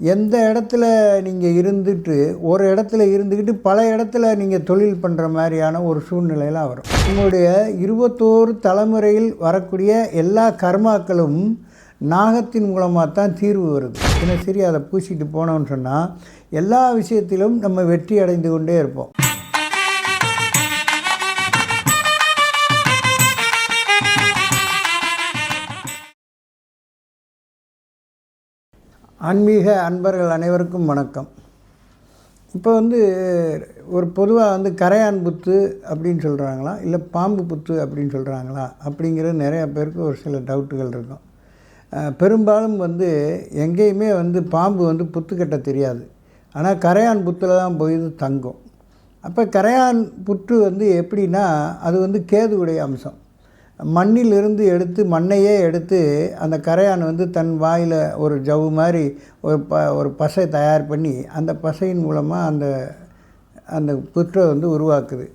எந்த இடத்துல நீங்கள் இருந்துட்டு ஒரு இடத்துல இருந்துக்கிட்டு பல இடத்துல நீங்கள் தொழில் பண்ணுற மாதிரியான ஒரு சூழ்நிலையெல்லாம் வரும். உங்களுடைய இருபத்தோரு தலைமுறையில் வரக்கூடிய எல்லா கர்மாக்களும் நாகத்தின் மூலமாக தான் தீர்வு வருது. தினசரி அதை பூசிட்டு போனோம்னு சொன்னால் எல்லா விஷயத்திலும் நம்ம வெற்றி அடைந்து கொண்டே இருப்போம். ஆன்மீக அன்பர்கள் அனைவருக்கும் வணக்கம். இப்போ வந்து ஒரு பொதுவாக வந்து கரையான் புத்து அப்படின்னு சொல்கிறாங்களா இல்லை பாம்பு புத்து அப்படின்னு சொல்கிறாங்களா அப்படிங்கிறது நிறைய பேருக்கு ஒரு சில டவுட்டுகள் இருக்கும். பெரும்பாலும் வந்து எங்கேயுமே வந்து பாம்பு வந்து புத்து கட்ட தெரியாது. ஆனால் கரையான் புத்தில் தான் போய் தங்கும். அப்போ கரையான் புற்று வந்து எப்படின்னா அது வந்து கேதுவுடைய அம்சம். மண்ணிலிருந்து எடுத்து மண்ணையே எடுத்து அந்த கரையான் வந்து தன் வாயில் ஒரு ஜவ்வு மாதிரி ஒரு ப ஒரு பசை தயார் பண்ணி அந்த பசையின் மூலமாக அந்த அந்த புற்றை வந்து உருவாக்குது.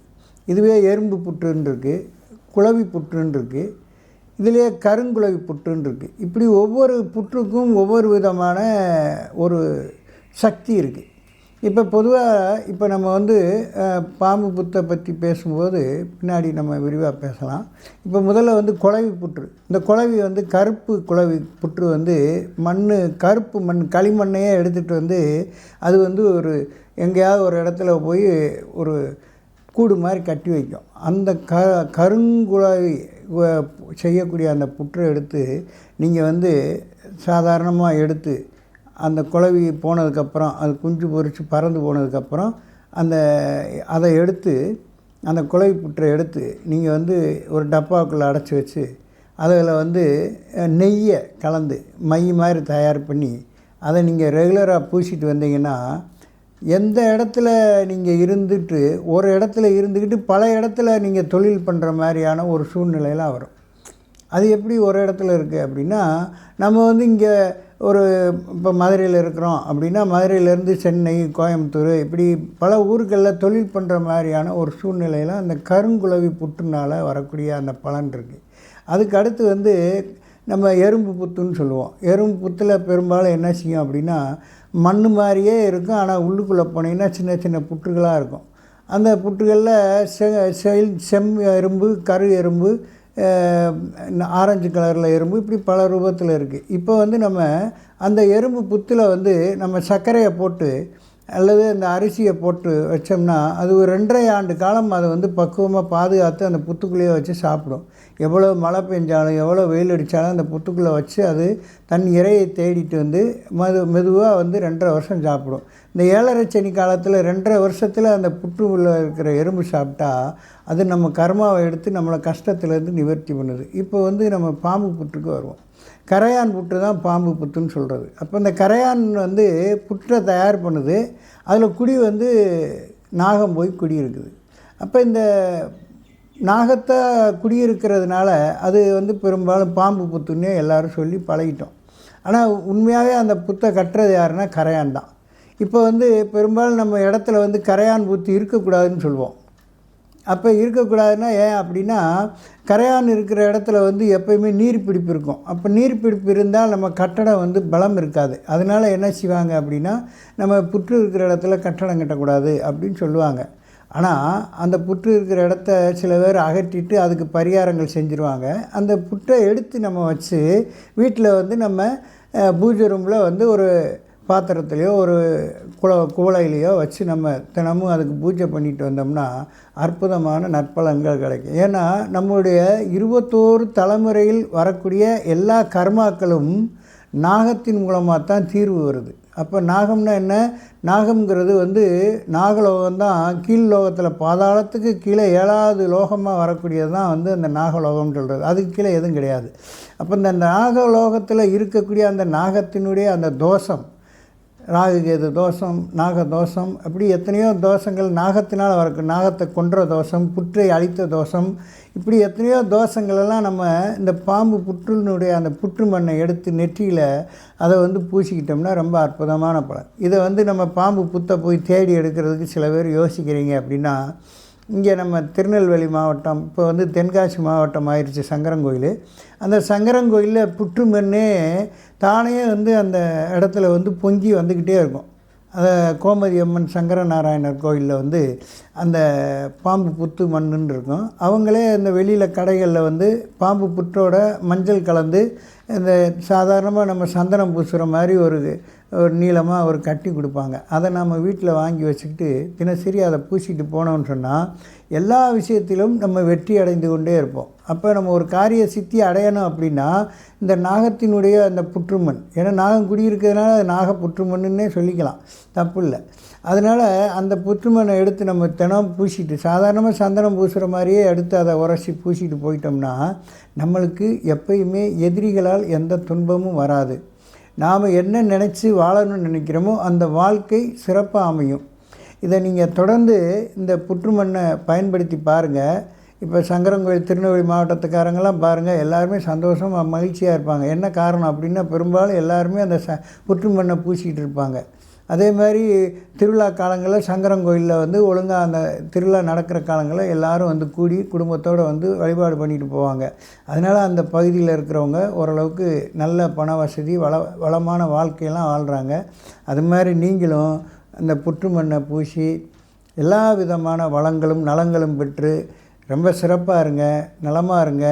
இதுவே எறும்பு புற்றுன்னு இருக்குது குளவி புற்றுன்னு இருக்குது இதிலே கருங்குளவி புற்றுன்னு இருக்குது இப்படி ஒவ்வொரு புற்றுக்கும் ஒவ்வொரு விதமான ஒரு சக்தி இருக்குது இப்போ பொதுவாக இப்போ நம்ம வந்து பாம்பு புத்தை பற்றி பேசும்போது பின்னாடி நம்ம விரிவாக பேசலாம். இப்போ முதல்ல வந்து குழவி புற்று. இந்த குழவி வந்து கருப்பு குழவி புற்று வந்து மண் கருப்பு மண் களிமண்ணையே எடுத்துகிட்டு வந்து அது வந்து ஒரு எங்கேயாவது ஒரு இடத்துல போய் ஒரு கூடு மாதிரி கட்டி வைக்கும். அந்த க கருங்குழவி செய்யக்கூடிய அந்த புற்றை எடுத்து நீங்கள் வந்து சாதாரணமாக எடுத்து அந்த குழவி போனதுக்கப்புறம் அது குஞ்சு பொரித்து பறந்து போனதுக்கப்புறம் அந்த அதை எடுத்து அந்த குழவி புற்றை எடுத்து நீங்கள் வந்து ஒரு டப்பாக்குள்ளே அடைச்சி வச்சு அதில் வந்து நெய்யை கலந்து மை மாதிரி தயார் பண்ணி அதை நீங்கள் ரெகுலராக பூசிட்டு வந்தீங்கன்னா எந்த இடத்துல நீங்கள் இருந்துட்டு ஒரு இடத்துல இருந்துக்கிட்டு பல இடத்துல நீங்கள் தொழில் பண்ணுற மாதிரியான ஒரு சூழ்நிலையெல்லாம் வரும். அது எப்படி ஒரு இடத்துல இருக்குது அப்படின்னா நம்ம வந்து இங்கே ஒரு இப்போ மதுரையில் இருக்கிறோம் அப்படின்னா மதுரையிலேருந்து சென்னை கோயம்புத்தூர் இப்படி பல ஊர்களில் தொழில் பண்ணுற மாதிரியான ஒரு சூழ்நிலையில் அந்த கருங்குலவி புற்றுனால் வரக்கூடிய அந்த பலன் இருக்குது அதுக்கு அடுத்து வந்து நம்ம எறும்பு புத்துன்னு சொல்லுவோம். எறும்பு புத்தில் பெரும்பாலும் என்ன செய்யும் அப்படின்னா மண் மாதிரியே இருக்கும். ஆனால் உள்ளுக்குள்ளே போனீங்கன்னா சின்ன சின்ன புற்றுகளாக இருக்கும். அந்த புற்றுகளில் செ செல் செம் எறும்பு கரு எறும்பு ஆரஞ்சு கலரில் எறும்பு இப்படி பல ரூபத்தில் இருக்குது இப்போ வந்து நம்ம அந்த எறும்பு புத்தில் வந்து நம்ம சர்க்கரையை போட்டு அல்லது அந்த அரிசியை போட்டு வச்சோம்னா அது ஒரு ரெண்டரை ஆண்டு காலம் அதை வந்து பக்குவமாக பாதுகாத்து அந்த புத்துக்குள்ளேயே வச்சு சாப்பிடும். எவ்வளோ மழை பெஞ்சாலும் எவ்வளோ வெயில் அடித்தாலும் அந்த புத்துக்குள்ளே வச்சு அது தன் இரையை தேடிட்டு வந்து மது மெதுவாக வந்து ரெண்டரை வருஷம் சாப்பிடும். இந்த ஏழரை சனி காலத்தில் ரெண்டரை வருஷத்தில் அந்த புற்று உள்ள இருக்கிற எறும்பு சாப்பிட்டா அது நம்ம கர்மாவை எடுத்து நம்மளை கஷ்டத்துலேருந்து நிவர்த்தி பண்ணுது. இப்போ வந்து நம்ம பாம்பு புற்றுக்கு வருவோம். கரையான் புற்று தான் பாம்பு புற்றுன்னு சொல்கிறது அப்போ இந்த கரையான் வந்து புற்றை தயார் பண்ணுது. அதில் குடி வந்து நாகம் போய் குடி இருக்குது. அப்போ இந்த நாகத்தை குடியிருக்கிறதுனால அது வந்து பெரும்பாலும் பாம்பு புத்துன்னே எல்லோரும் சொல்லி பழகிட்டோம். ஆனால் உண்மையாகவே அந்த புத்தை கட்டுறது யாருன்னா கரையான் தான். இப்போ வந்து பெரும்பாலும் நம்ம இடத்துல வந்து கரையான் புத்து இருக்கக்கூடாதுன்னு சொல்லுவோம் அப்போ இருக்கக்கூடாதுன்னா ஏன் அப்படின்னா கரையான் இருக்கிற இடத்துல வந்து எப்பயுமே நீர்ப்பிடிப்பு இருக்கும். அப்போ நீர்ப்பிடிப்பு இருந்தால் நம்ம கட்டடம் வந்து பலம் இருக்காது. அதனால் என்ன செய்வாங்க அப்படின்னா நம்ம புற்று இருக்கிற இடத்துல கட்டடம் கட்டக்கூடாது அப்படின்னு சொல்லுவாங்க. ஆனால் அந்த புற்று இருக்கிற இடத்த சில பேர் அகற்றிட்டு அதுக்கு பரிகாரங்கள் செஞ்சுருவாங்க. அந்த புற்றை எடுத்து நம்ம வச்சு வீட்டில் வந்து நம்ம பூஜை ரூமில் வந்து ஒரு பாத்திரத்துலேயோ ஒரு குள குவளையிலையோ வச்சு நம்ம தினமும் அதுக்கு பூஜை பண்ணிட்டு வந்தோம்னா அற்புதமான நற்பலன்கள் கிடைக்கும். ஏன்னா நம்மளுடைய இருபத்தோரு தலைமுறையில் வரக்கூடிய எல்லா கர்மாக்களும் நாகத்தின் மூலமாக தான் தீர்வு வருது. அப்போ நாகம்னா என்ன? நாகம்ங்கிறது வந்து நாகலோகம் தான் கீழ் லோகத்தில் பாதாளத்துக்கு கீழே ஏழாவது லோகமாக வரக்கூடியது தான் வந்து அந்த நாகலோகம்னு சொல்கிறது அதுக்கு கீழே எதுவும் கிடையாது. அப்போ இந்த நாகலோகத்தில் இருக்கக்கூடிய அந்த நாகத்தினுடைய அந்த தோஷம் ராகுகேது தோஷம் நாக தோஷம் அப்படி எத்தனையோ தோஷங்கள் நாகத்தினால் வரக்கு நாகத்தை கொன்ற தோஷம் புற்றை அழித்த தோஷம் இப்படி எத்தனையோ தோஷங்களெல்லாம் நம்ம இந்த பாம்பு புற்றுனுடைய அந்த புற்று மண்ணை எடுத்து நெற்றியில் அதை வந்து பூசிக்கிட்டோம்னா ரொம்ப அற்புதமான பலன். இதை வந்து நம்ம பாம்பு புத்தை போய் தேடி எடுக்கிறதுக்கு சில பேர் யோசிக்கிறீங்க அப்படின்னா இங்கே நம்ம திருநெல்வேலி மாவட்டம் இப்போ வந்து தென்காசி மாவட்டம் ஆயிடுச்சு சங்கரங்கோயில். அந்த சங்கரங்கோயிலில் புற்றுமண்ணே தானே வந்து அந்த இடத்துல வந்து பொங்கி வந்துக்கிட்டே இருக்கும். அதை கோமதி அம்மன் சங்கரநாராயணர் கோயிலில் வந்து அந்த பாம்பு புத்து மண்ணுன்னு இருக்கும். அவங்களே அந்த வெளியில் கடைகளில் வந்து பாம்பு புற்றோட மஞ்சள் கலந்து இந்த சாதாரணமாக நம்ம சந்தனம் பூசுகிற மாதிரி ஒரு ஒரு நீளமாக ஒரு கட்டி கொடுப்பாங்க. அதை நம்ம வீட்டில் வாங்கி வச்சுக்கிட்டு தினசரி அதை பூசிட்டு போனோம்னு சொன்னால் எல்லா விஷயத்திலும் நம்ம வெற்றி அடைந்து கொண்டே இருப்போம். அப்போ நம்ம ஒரு காரிய சித்தி அடையணும் அப்படின்னா இந்த நாகத்தினுடைய அந்த புற்றுமண் ஏன்னா நாகம் குடியிருக்கிறதுனால அது நாக புற்றுமண்ணுன்னே சொல்லிக்கலாம். தப்பு இல்லை. அதனால் அந்த புற்றுமண்ணை எடுத்து நம்ம தினம் பூசிட்டு சாதாரணமாக சந்தனம் பூசுகிற மாதிரியே எடுத்து அதை உரசி பூசிட்டு போயிட்டோம்னா நம்மளுக்கு எப்பயுமே எதிரிகளால் எந்த துன்பமும் வராது. நாம் என்ன நினச்சி வாழணும்னு நினைக்கிறோமோ அந்த வாழ்க்கை சிறப்பாக அமையும். இதை நீங்கள் தொடர்ந்து இந்த புற்றுமண்ணை பயன்படுத்தி பாருங்கள் இப்போ சங்கரங்கோயில் திருநெல்வேலி மாவட்டத்துக்காரங்கெல்லாம் பாருங்கள் எல்லாருமே சந்தோஷமாக மகிழ்ச்சியாக இருப்பாங்க. என்ன காரணம் அப்படின்னா பெரும்பாலும் எல்லாருமே அந்த ச புற்றுமண்ணை பூசிக்கிட்டு இருப்பாங்க. அதே மாதிரி திருவிழா காலங்களில் சங்கரங்கோயிலில் வந்து ஒழுங்காக அந்த திருவிழா நடக்கிற காலங்களில் எல்லோரும் வந்து கூடி குடும்பத்தோடு வந்து வழிபாடு பண்ணிட்டு போவாங்க. அதனால் அந்த பகுதியில் இருக்கிறவங்க ஓரளவுக்கு நல்ல பண வசதி வள வளமான வாழ்க்கையெல்லாம் வாழ்கிறாங்க அது மாதிரி நீங்களும் அந்த புற்றுமண்ணை பூசி எல்லா விதமான வளங்களும் நலங்களும் பெற்று ரொம்ப சிறப்பாக இருங்க நலமாக இருங்க.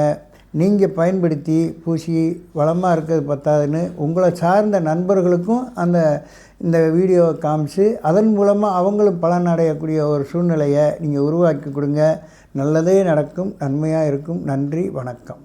நீங்கள் பயன்படுத்தி பூசி வளமாக இருக்கிறது பத்தாதுன்னு உங்களை சார்ந்த நண்பர்களுக்கும் அந்த இந்த வீடியோவை காமிச்சு அதன் மூலமாக அவங்களும் பலன் அடையக்கூடிய ஒரு சூழ்நிலையை நீங்கள் உருவாக்கி கொடுங்க. நல்லதே நடக்கும் நன்மையாக இருக்கும். நன்றி வணக்கம்.